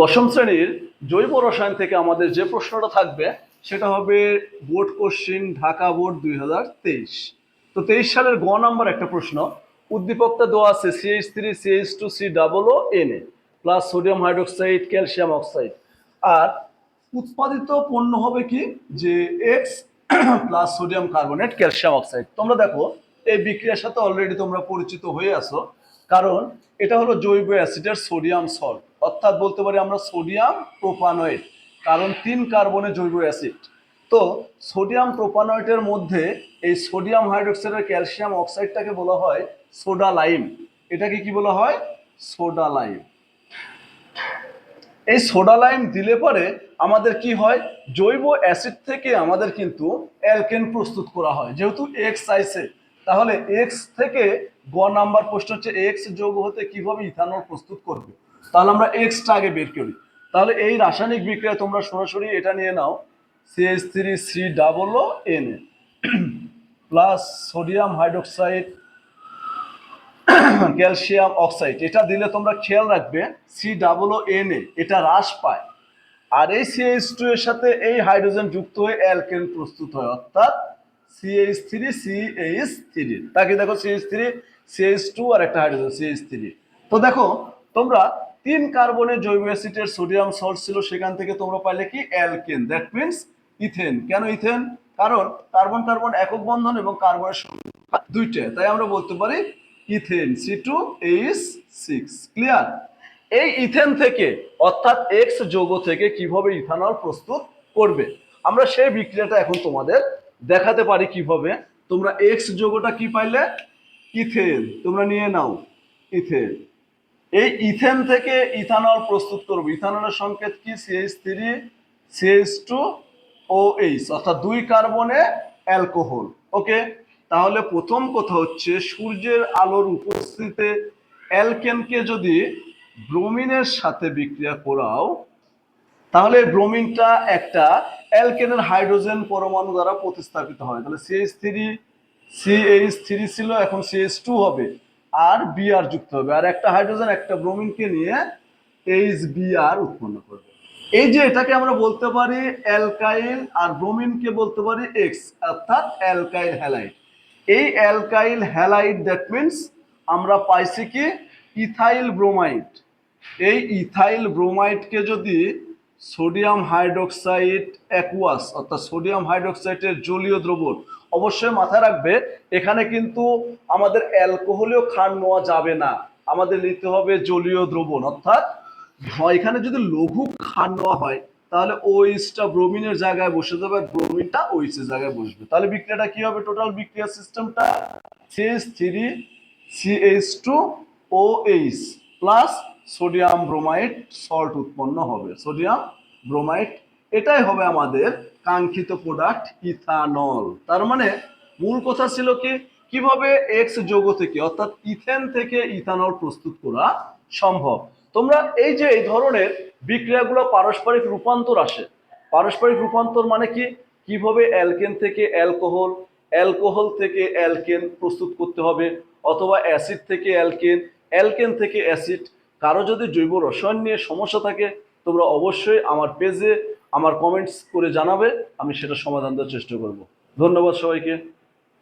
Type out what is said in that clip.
দশম শ্রেণির জৈব রসায়ন থেকে আমাদের যে প্রশ্নটা থাকবে, সেটা হবে বোর্ড কোশ্চিন ঢাকা বোর্ড দুই হাজার তেইশ। তো তেইশ সালের গ নাম্বার একটা প্রশ্ন, উদ্দীপকটা দেওয়া আছে CH three CH two, C double O N A, plus sodium hydroxide, calcium oxide. আর উৎপাদিত পণ্য হবে কি? যে X plus sodium carbonate, calcium oxide. তোমরা দেখো, এই বিক্রিয়ার সাথে অলরেডি তোমরা পরিচিত হয়ে আছো, কারণ এটা হলো জৈব অ্যাসিডের সোডিয়াম সল্ট। অর্থাৎ বলতে পারি আমরা সোডিয়াম প্রোপানয়েড, কারণ তিন কার্বনে জৈব অ্যাসিড। তো সোডিয়াম প্রোপানয়েটের মধ্যে এই সোডিয়াম হাইড্রোক্সাইডের ক্যালসিয়াম অক্সাইডটাকে বলা হয় সোডা লাইম এটাকে কি বলা হয়? সোডা লাইম এই সোডা লাইম দিলে পরে আমাদের কি হয়? জৈব অ্যাসিড থেকে আমাদের কিন্তু অ্যালকেন প্রস্তুত করা হয়, যেহেতু এক্স আইসে। তাহলে এক্স থেকে গ নাম্বার প্রশ্ন হচ্ছে এক্স যোগ হতে কীভাবে ইথানল প্রস্তুত করবে? তাহলে আমরা এক্সটা আগে বের করি। তাহলে এই রাসায়নিক বিক্রিয়া তোমরা সরাসরি এটা নিয়ে নাও। CH three C double O N A plus sodium hydroxide calcium oxide এটা দিলে তোমরা খেয়াল রাখবে C double O N A এটা হ্রাস পায়। আর এই সিএইচ টু এর সাথে এই হাইড্রোজেন যুক্ত হয়ে অ্যালকেন প্রস্তুত হয়, অর্থাৎ সিএইচ থ্রি সিএইচ থ্রি তাকে দেখো সিএইচ থ্রি সিএইচ টু আর একটা হাইড্রোজেন সিএইচ থ্রি তো দেখো, তোমরা তিন কার্বনের জৈব অ্যাসিডের সোডিয়াম সল্ট ছিল, সেখান থেকে তোমরা পাইলে কি? অ্যালকেন। That means ethane. কেন ইথেন? কারণ কার্বন কার্বন একক বন্ধন এবং কার্বনের দুইটা। তাই আমরা বলতে পারি ethane C two H six clear এই ইথেন থেকে, অর্থাৎ এক্স যৌগ থেকে কীভাবে ইথানল প্রস্তুত করবে? আমরা সেই বিক্রিয়াটা এখন তোমাদের দেখাতে পারি কীভাবে? তোমরা এক্স যৌগটা কি পাইলে? ইথেন। তোমরা নিয়ে নাও। ইথেন। এই ইথেন থেকে ইথানল প্রস্তুত করবে। ইথানলের সংকেত কি? CH three CH two O H অর্থাৎ দুই কার্বনে অ্যালকোহল। ওকে তাহলে প্রথম কথা হচ্ছে, সূর্যের আলোর উপস্থিতিতে অ্যালকেনকে যদি ব্রোমিনের সাথে বিক্রিয়া করাও, তাহলে ব্রোমিনটা একটা অ্যালকেনের হাইড্রোজেন পরমাণু দ্বারা প্রতিস্থাপিত হয়। তাহলে সিএইচ থ্রি সিএইচ থ্রি ছিল, এখন সিএইচ টু হবে, আর বিআর যুক্ত হবে। আর একটা হাইড্রোজেন, একটা ব্রোমিনকে নিয়ে এইচ বিআর উৎপন্ন করবে। এই যে এটাকে আমরা বলতে পারি অ্যালকাইল, আর ব্রোমিনকে বলতে পারি এক্স অর্থাৎ অ্যালকাইল হ্যালাইড। এই অ্যালকাইল হ্যালাইড দ্যাট মিনস আমরা পাইছি কি? Ethyl bromide. এই ইথাইল ব্রোমাইডকে যদি সোডিয়াম হাইড্রোক্সাইড অ্যাকুয়াস অর্থাৎ সোডিয়াম হাইড্রোক্সাইডের জলীয় দ্রবণ। অবশ্যই মাথায় রাখবে, এখানে কিন্তু আমাদের অ্যালকোহলীয় খান নেওয়া যাবে না। আমাদের নিতে হবে জলীয় দ্রবণ, অর্থাৎ হয়, এখানে যদি লঘু খান নেওয়া হয়, তাহলে ওইসটা ব্রোমিনের জায়গায় বসে যাবে আর ব্রোমিনটা ওইসের জায়গায় বসবে। তাহলে বিক্রিয়াটা কি হবে টোটাল বিক্রিয়া সিস্টেমটা CH three CH two O H plus sodium bromide salt উৎপন্ন হবে। সোডিয়াম ব্রোমাইট এটাই হবে আমাদের কাঙ্ক্ষিত প্রোডাক্ট ইথানল তার মানে মূল কথা ছিল কি? কীভাবে এক্স যৌগ থেকে, অর্থাৎ ইথেন থেকে ইথানল প্রস্তুত করা সম্ভব? তোমরা এই যে এই ধরনের বিক্রিয়াগুলো পারস্পরিক রূপান্তর আসে, পারস্পরিক রূপান্তর মানে কি? কীভাবে অ্যালকেন থেকে অ্যালকোহল অ্যালকোহল থেকে অ্যালকেন প্রস্তুত করতে হবে, অথবা অ্যাসিড থেকে অ্যালকেন অ্যালকেন থেকে অ্যাসিড কারও যদি জৈব রসায়ন নিয়ে সমস্যা থাকে, তোমরা অবশ্যই আমার পেজে আমার কমেন্টস করে জানাবে, আমি সেটা সমাধান দেওয়ার চেষ্টা করব। ধন্যবাদ সবাইকে।